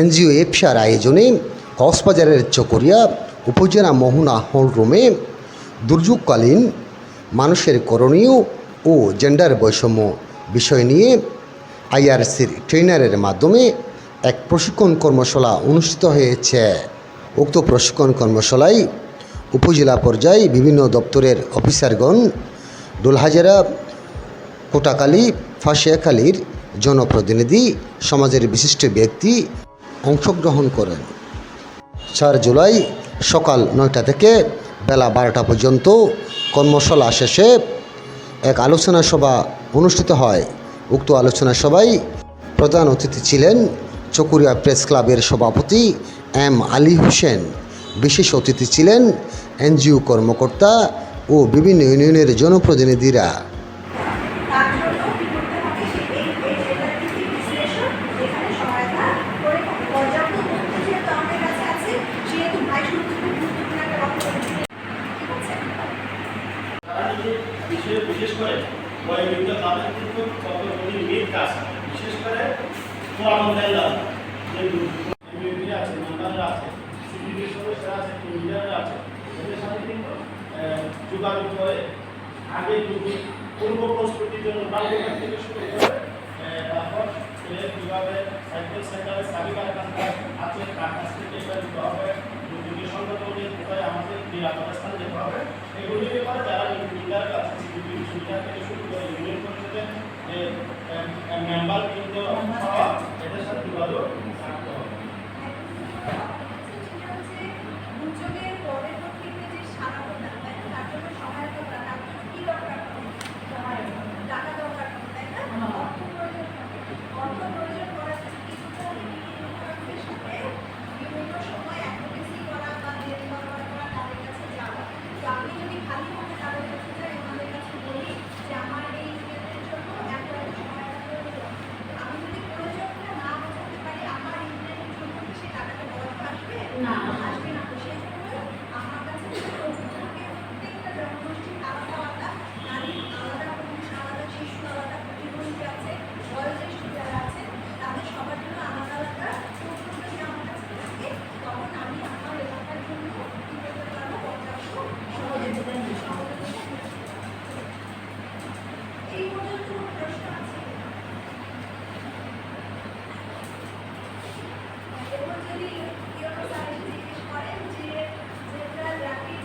NGO এফসার আয়োজনে কক্সবাজারের চকরিয়া উপজেলা মোহনা হল রুমে দুর্যোগকালীন মানুষের করণীয় ও জেন্ডার বৈষম্য বিষয় নিয়ে আইআরসির ট্রেনারের মাধ্যমে এক প্রশিক্ষণ কর্মশালা অনুষ্ঠিত হয়েছে। উক্ত প্রশিক্ষণ কর্মশালায় উপজেলা পর্যায়ে বিভিন্ন দপ্তরের অফিসারগণ, দোলহাজারা কোটাকালী ফাঁসিয়াখালীর জনপ্রতিনিধি, সমাজের বিশিষ্ট ব্যক্তি অংশগ্রহণ করেন। চার জুলাই সকাল নয়টা থেকে বেলা বারোটা পর্যন্ত কর্মশালা শেষে এক আলোচনা সভা অনুষ্ঠিত হয়। উক্ত আলোচনা সভায় প্রধান অতিথি ছিলেন চকুরিয়া প্রেস ক্লাবের সভাপতি এম আলী হোসেন। বিশেষ অতিথি ছিলেন এনজিও কর্মকর্তা ও বিভিন্ন ইউনিয়নের জনপ্রতিনিধিরা তার জন্য কি করতে হবে সে এই এই ডেটার ভিত্তিক বিশ্লেষণ এখানে সহায়তা করে থাকে পর্যাপ্ত তথ্য যেহেতু আমাদের কাছে আছে সেহেতু ভাই শুরু থেকে গুরুত্বপূর্ণ একটা বক্তব্য দিচ্ছি। ঠিক আছে তারা যদি বিশেষ বিশেষ করে বয়োবৃদ্ধ তাদের কিন্তু কতগুলি মেদ কাজ বিশেষ করে পুরাতন দেনদার যে এমএপি আছে মেম্বাররা আছে সিপিবি সদস্যরা আছে লিডাররা আছে এদের সাথে কিন্তু আহ, যোগাযোগ করে আগে যদি পূর্ব প্রস্তুতির জন্য বাল্যকাল থেকে শুরু করে তারপর সে কীভাবে সাইকেল সেন্টারে কাছ আছে দিতে হবে। কোথায় আমাদের নিরাপদ স্থান যেতে হবে এগুলি ব্যাপারে যারা থেকে শুরু করে যে মেম্বার কিন্তু এটা এদের সাথে যোগাযোগ থাকতে হবে সেটা হচ্ছে দুর্যোগের পরের প্রকৃতিতে যে সারাটা তাই না তার জন্য সহায়তা করা তার জন্য কি দরকার হবে সহায়তা টাকা দরকার হবে তাই না অর্থ প্রয়োজন হবে অর্থ প্রয়োজন করার জন্য কিছু তো বিভিন্ন সাথে বিভিন্ন সময় অ্যাডভোকেসি করা বা দেরি করা করা তাদের কাছে যাওয়া তো আমি যদি খালি মনে তাদের কাছে যাই ওনাদের কাছে বলি যে আমার এই ইভেন্টের জন্য এত এত সহায়তা প্রয়োজন আমি যদি প্রয়োজনটা না বোঝাতে পারি আমার ইভেন্টের জন্য কি সে টাকাটা বরাদ্দ আসবে না আসবে না তো সেই জন্য আমার কাছে যে প্রত্যেকটা প্রত্যেকটা জনগোষ্ঠীর আলাদা আলাদা নারী আলাদা পুরুষ আলাদা শিশু আলাদা প্রতিবন্ধী আছে বয়োজ্যেষ্ঠ যারা আছে তাদের সবার জন্য আলাদা আলাদা তথ্য যদি আমার কাছে থাকে তখন আমি আমার এলাকার জন্য কি করতে পারব পর্যাপ্ত সহযোগিতা নিয়ে সহযোগিতা নিতে পারব। এই পর্যন্ত কোনো প্রশ্ন আছে এরপর যদি ইউরো স্যার জিজ্ঞেস করেন যে যেটা র্যাপিড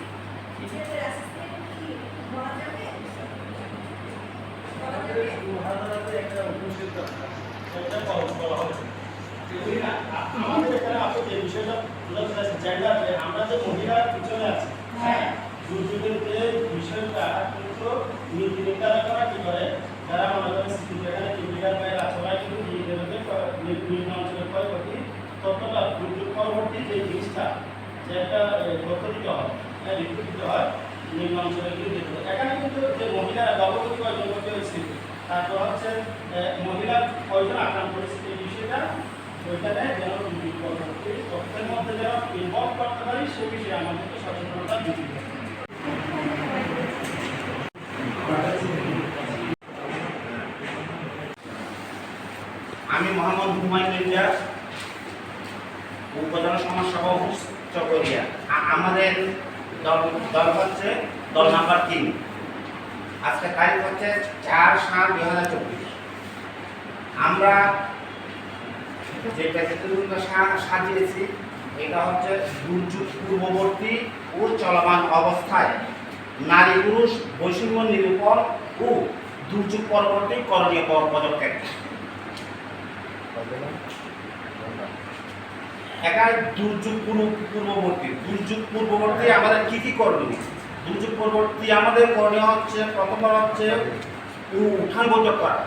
ডিজিটাল অ্যাসেসমেন্ট কি বলা যাবে বলা যাবে হাজারাতে একটা উপস্থিত সেটা পালন করা হবে ঠিক না? আ- আমাদের এখানে মহিলার কিন্তু নীতি ততটা দুর্যোগ পরবর্তী যে জিনিসটা যে একটা তথ্য দিতে হয় হ্যাঁ রিপোর্ট দিতে হয় এখানে কিন্তু যে মহিলা গর্ভবতী কয়জন করতে হয়েছে তারপর হচ্ছে মহিলা কয়জন আক্রান্ত হয়েছে এই বিষয়টা যেন তথ্যের মধ্যে যেন ইনভলভ করতে পারি, সে বিষয়ে আমাদেরকে সচেতনতা দিতে হবে। আমি মোহাম্মদ হুমায়ুন ইলিয়াস উপজেলা সমাজ সভা চকরিয়া। আমাদের দল দল হচ্ছে দল নাম্বার তিন। আজকে তারিখ হচ্ছে চার সাত দুই হাজার চব্বিশ। আমরা যে প্যাকেটগুলো সাজিয়েছি, এটা হচ্ছে দুর্যোগ পূর্ববর্তী ও চলমান অবস্থায় নারী পুরুষ, বৈষম্য নিরূপণ ও দুর্যোগ পরবর্তী করণীয় প- পদক্ষেপ। একাই দুর্যোগ পূর্ব পূর্ববর্তী। দুর্যোগ পূর্ববর্তী আমাদের কি কি করণীয়? দুর্যোগ পূর্ববর্তী আমাদের করণীয় হচ্ছে, প্রথমবার হচ্ছে উঠান বৈঠক করা।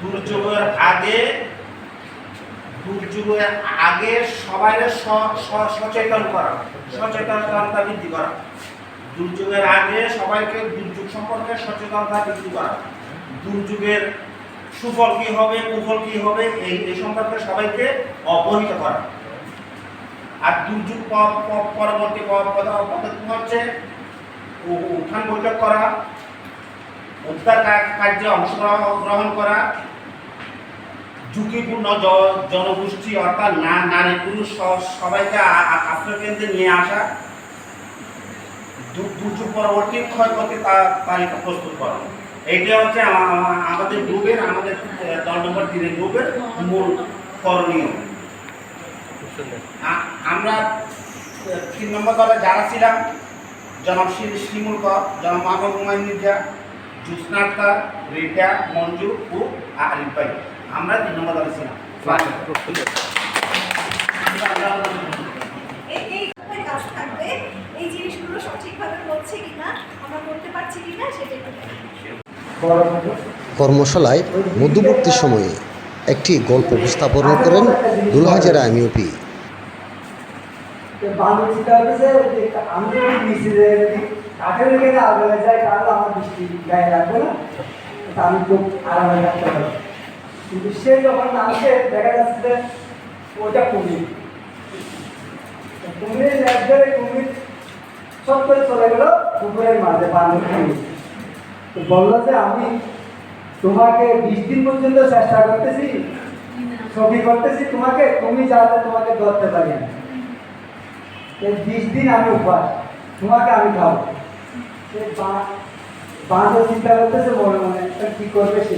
দুর্যোগের আগে দুর্যোগের আগে সবাই সচেতন করা, সচেতনতা বৃদ্ধি করা। দুর্যোগের আগে সবাইকে দুর্যোগ সম্পর্কে সচেতনতা বৃদ্ধি করা। দুর্যোগের সুফল কি হবে, কুফল কি হবে এই সম্পর্কে সবাইকে অবহিত করা। আর দুর্যোগ পরবর্তী প- পদ- পদক্ষেপ হচ্ছে উত্থান বৈঠক করা উদ্ধার কার্যে অংশগ্রহণ করা ঝুঁকিপূর্ণ জনগোষ্ঠী অর্থাৎ না নারী পুরুষ সবাইকে আশ্রয়কেন্দ্রে নিয়ে আসা দুর্যোগ পরবর্তী ক্ষয়ক্ষতি তালিকা প্রস্তুত করা। এইটা হচ্ছে আমা- আমা- আমাদের গ্রুপের আমাদের দল নম্বর তিনের গ্রুপের মূল করণীয়। আমরা তিন নম্বর দলে যারা ছিলাম জনাব শ্রী- শ্রীমুল কর জনাব মাহবুব হুমায়ুন মির্জা জ্যোৎস্না আক্তার রিটা মঞ্জু ও আরিফ ভাই আমরা তিন নম্বর দলে ছিলাম। এই এই ধরনের কাজ থাকবে। এই জিনিসগুলো সঠিকভাবে হচ্ছে কিনা আমরা করতে পারছি কিনা সেটা কর্মশালায় মধ্যবর্তী সময়ে একটি গল্প উপস্থাপন করেন দুলহাজারা এমইউপি। বাংলা চিন্তা হচ্ছে যে আমি মিছিলে কাঠের লেগে আগে যাই তাহলে আমার বৃষ্টি গায়ে লাগবে না। তা আমি খুব আরামে থাকতে পারি কিন্তু সে যখন নামছে দেখা যাচ্ছে যে ওটা কুমির। কুমির ল্যাব ধরে কুমির সব করে চলে গেল পুকুরের মাঝে বান্ধব কুমির তো বলল যে আমি তোমাকে বিশ দিন পর্যন্ত চেষ্টা করতেছি ছবি করতেছি তোমাকে তুমি যাতে তোমাকে ধরতে পারি না। এই বিশ দিন আমি উপবাস তোমাকে আমি খাব। সে বাঁধও চিন্তা করতেছে মনে মনে কি করবে সে?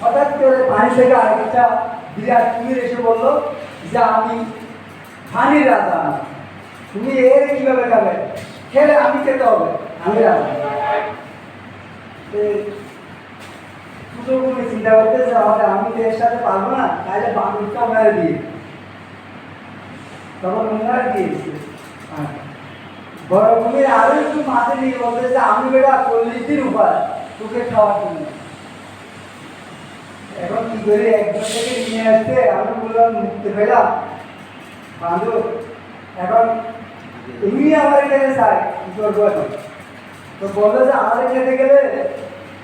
হঠাৎ করে পানি থেকে আরেকটা বিরাট কুমির এসে বলল যে, আমি পানির রাজা তুমি এর কীভাবে খাবে? খেলে আমি খেতে হবে। আমি রাজা এই চিন্তা করতেছে আমাদের আমি তো এর সাথে পারব না তাহলে বাঁধটা মেরে দিয়ে। তখন ওনারা দিয়েছে বড় আরও একটু মাঠে নিয়ে বলতে যে আমি বেটা চল্লিশ দিন উপায় তোকে খাওয়ার জন্য। এখন কি করে একজন থেকে নিয়ে আসতে আমি বললাম, মুক্তি পেলাম। বান্ধব, এখন তুমি আমার এখানে চাই কি করব এখন? তো বলল যে, আমার খেতে গেলে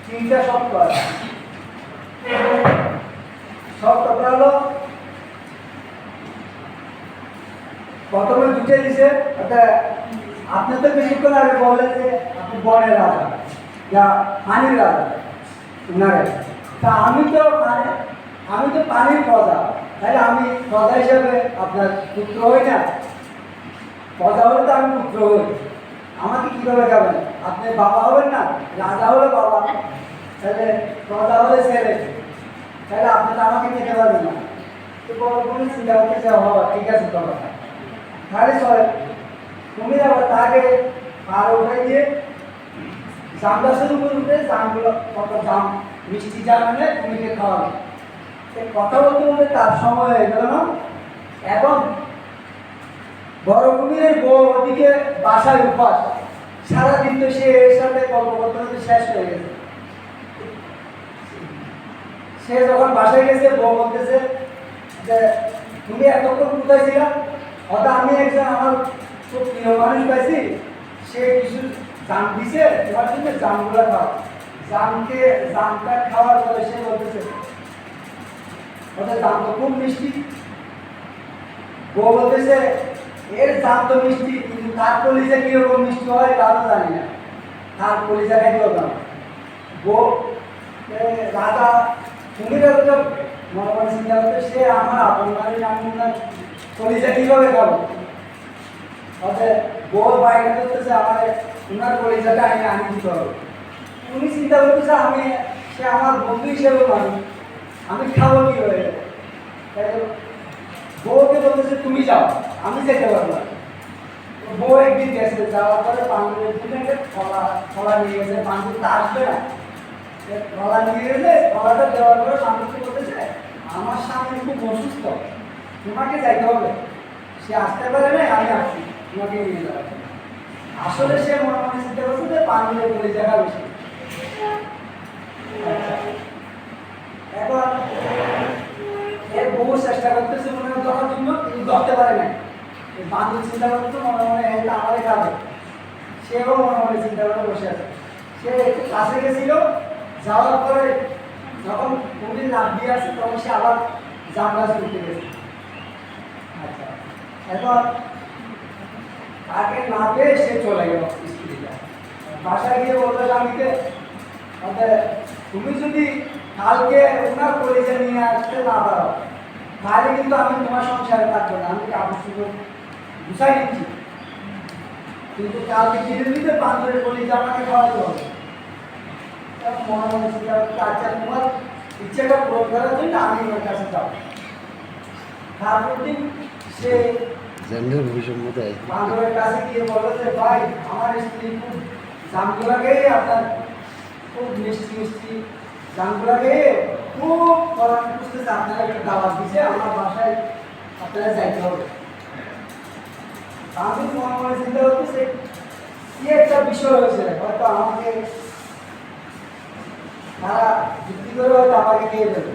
তিনটা শব্দ আছে। সব কথা হলো প্রথমে দুটে দিছে অর্থাৎ আপনি তো বেশিক্ষণ আগে বললেন যে আপনি বনের রাজা, যা পানির রাজা, উনারে। তা আমি তো পানি, আমি তো পানির প্রজা, তাহলে আমি প্রজা হিসেবে আপনার পুত্র হই না? প্রজা হলে তো আমি পুত্র হই। আমাকে কীভাবে খাবেন আপনি বাবা হবেন না? রাজা হলে বাবা। তাহলে প্রজা হলে ছেলে। তাহলে আপনি তো আমাকে খেতে পারবেন না। তো বড় কোনো চিন্তা করতেছে বাবা ঠিক আছে তোমার চলে তুমি আবার তাকে আর উঠে গিয়ে জাম গাছের উপর উঠে জামগুলো কত জাম, মিষ্টি জাম এনে তুমিকে খাওয়াবে। সে কথা বলতে বলতে তার সময় হয়ে গেল না। এবং বড় কুমিরের বউ ওদিকে বাসায় উপাস সারাদিন তো সে এর সাথে গল্প করতে করতে শেষ হয়ে গেছে। সে যখন বাসায় গেছে, বউ বলতেছে যে, তুমি এতক্ষণ কোথায় ছিলা? হয়তো আমি একজন আমার খুব প্রিয় মানুষ পাইছি, সে কিছু জাম দিছে, তোমার জন্য জামগুলো খাও জামকে, জামটা খাওয়ার পরে সে বলতেছে, ওদের দাম তো খুব মিষ্টি। বউ বলতেছে, এর দাম তো মিষ্টি, কিন্তু তার কলিজা কীরকম মিষ্টি হয় তা তো জানি না। তার কলিজা খাইতে হবে বউ রাজা তুমি তো মনে মনে চিন্তা করতে সে আমার আপন বাড়ির আমি না কলিজা কীভাবে খাব অতএব বউ বাইরে করতেছে আমার উনার কলিজাটা আমি আনি দিতে হবে। উনি চিন্তা করতেছে, আমি, সে আমার বন্ধু হিসেবে মানুষ। আমি খাব তাই তো বউকে বলতেছে, তুমি যাও, আমি যেতে পারব না। বউ একদিন গেছে, যাওয়ার পরে পাঞ্জুরের দিনে খোলা খোলা নিয়ে গেছে। পাঞ্জুর তা আসবে না। খোলা নিয়ে গেলে খোলাটা দেওয়ার পরে পাঞ্জুরকে বলতেছে, আমার স্বামী খুব অসুস্থ। তোমাকে যাইতে হবে। সে আসতে পারে না আমি আসছি। তোমাকে নিয়ে যাওয়ার আসলে সে মনে মনে চিন্তা করছে যে পাঞ্জুরের বলে জায়গা বেশি আচ্ছা। এখন এর বহু চেষ্টা করতেছে মনে হয় ধরার জন্য, কিন্তু ধরতে পারে না বান্ধব চিন্তা করতে মনে মনে এটা আমারে খাবে। সেও মনে মনে চিন্তা করে বসে আছে। সে কাছে গেছিল, যাওয়ার পরে যখন কুমির লাভ দিয়ে আছে তখন সে আবার জাম গাছ উঠতে গেছে। এরপর তাকে না পেয়ে সে চলে গেল স্ত্রীটা বাসায় গিয়ে বলল, স্বামীকে "অতএব তুমি যদি কালকে ওনার কলেজে নিয়ে আসতে না পারো, তাহলে কিন্তু আমি তোমার সংসারে থাকব না। আমি কাপড় শুধু গুছাই নিচ্ছি? কিন্তু কালকে ধীরে ধীরে বান্ধবের কলেজে আমাকে খাওয়াতে হবে। আচ্ছা তোমার ইচ্ছেটা পূরণ করার জন্য আমি ওর কাছে যাব। তারপর দিন জেন্ডার বৈষম্য বান্ধবের কাছে গিয়ে ভাই, আমার স্ত্রী খুব জামগুলাকে আপনার খুব মিষ্টি মিষ্টি খুব করার দিছে, আমার বাসায় আপনারা যাইতে হবে। আমি মনে মনে চিন্তা করতেছে কি একটা বিষয় হয়েছে, হয়তো আমাকে তারা যুক্তি করে হয়তো আমাকে খেয়ে দেবে।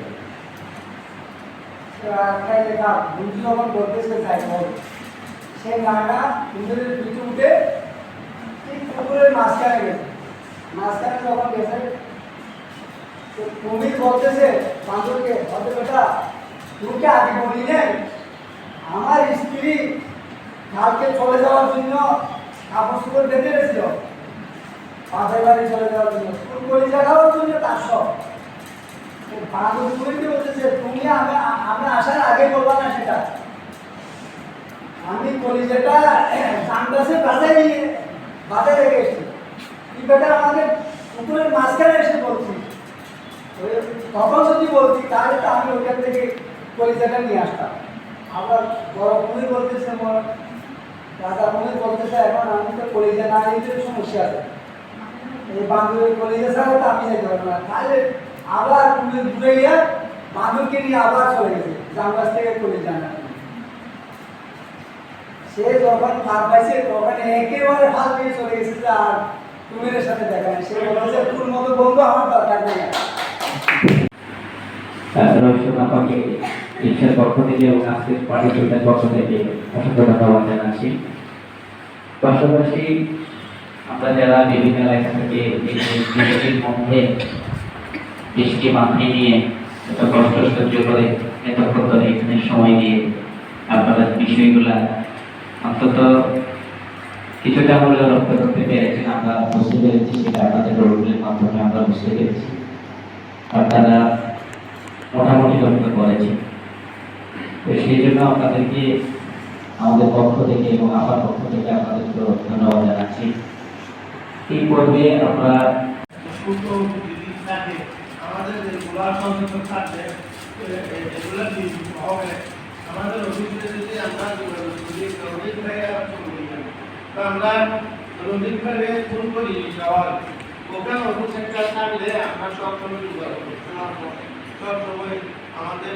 খাইলে খা বন্ধু যখন হবে। সে নানা কুমিরের পিঠে উঠে ঠিক পুকুরের মাঝখানে গেছে। মাঝখানে যখন গেছে কুমির বলতেছে, বাঁদরকে হয়তো বেটা তোকে আগে বলি আমার স্ত্রী কালকে চলে যাওয়ার জন্য কাপড় চোপড় বেঁধে রেছিল পাশের বাড়ি চলে যাওয়ার জন্য। স্কুল কলিজা খাওয়ার জন্য তার সব তো বাঁদর কুমিরকে বলতেছে তুমি আমি আমরা আসার আগে বলবা না সেটা? আমি সানগ্লাসে বাজায় নিয়ে বাজায় রেখে এসেছি। আমাকে পুকুরের মাঝখানে এসে বলছি? তখন যদি বলছি তাহলে তো আমি ওখান থেকে কলিজাটা নিয়ে আসতাম। আবার বড় মুনি বলতেছে মোর রাজা মুনি বলতেছে এখন আমি তো কলিজা না নিতে সমস্যা আছে। এই বান্ধবের কলিজা ছাড়া তো আমি যেতে পারব না। তাহলে আবার তুমি গিয়ে বান্ধবকে নিয়ে আবার চলে গেছে জামগাছ থেকে কলিজা না সে যখন ফাঁক পাইছে, তখন একেবারে ফাঁক দিয়ে চলে গেছে আর কুমিরের সাথে দেখা সে বলেছে তোর মতো বন্ধু আমার দরকার নেই। আপাকে রিক্সার পক্ষ থেকে এবং আজকের পার্টিসিপেন্টের পক্ষ থেকে অসংখ্য ধন্যবাদ জানাচ্ছি। পাশাপাশি আমরা যারা বিভিন্ন এলাকা থেকে মধ্যে বৃষ্টি মাথায় নিয়ে এত কষ্ট সহ্য করে এতক্ষণ ধরে এখানে সময় দিয়ে আপনারা বিষয়গুলা অন্তত কিছুটা হলেও রক্ষা করতে পেরেছেন, আমরা বুঝতে পেরেছি সেটা আপনাদের রোগগুলির মাধ্যমে আমরা বুঝতে পেরেছি। আপনারা মোটামুটি লক্ষ্য করেছি। তো সেই জন্য আপনাদেরকে আমাদের পক্ষ থেকে এবং আমার পক্ষ থেকে আপনাদেরকে ধন্যবাদ জানাচ্ছি। এই পর্বে আমরা আমাদের যেগুলো সচেতন থাকবে এগুলো হবে, আমাদের অফিসে যদি আমরা যদি ভাইয়ে থেকে করি, তো আমরা রোগীর থেকে ফোন করি যাওয়ার। ওখানে অফিস থাকলে আমরা সব সময় সব সময় আমাদের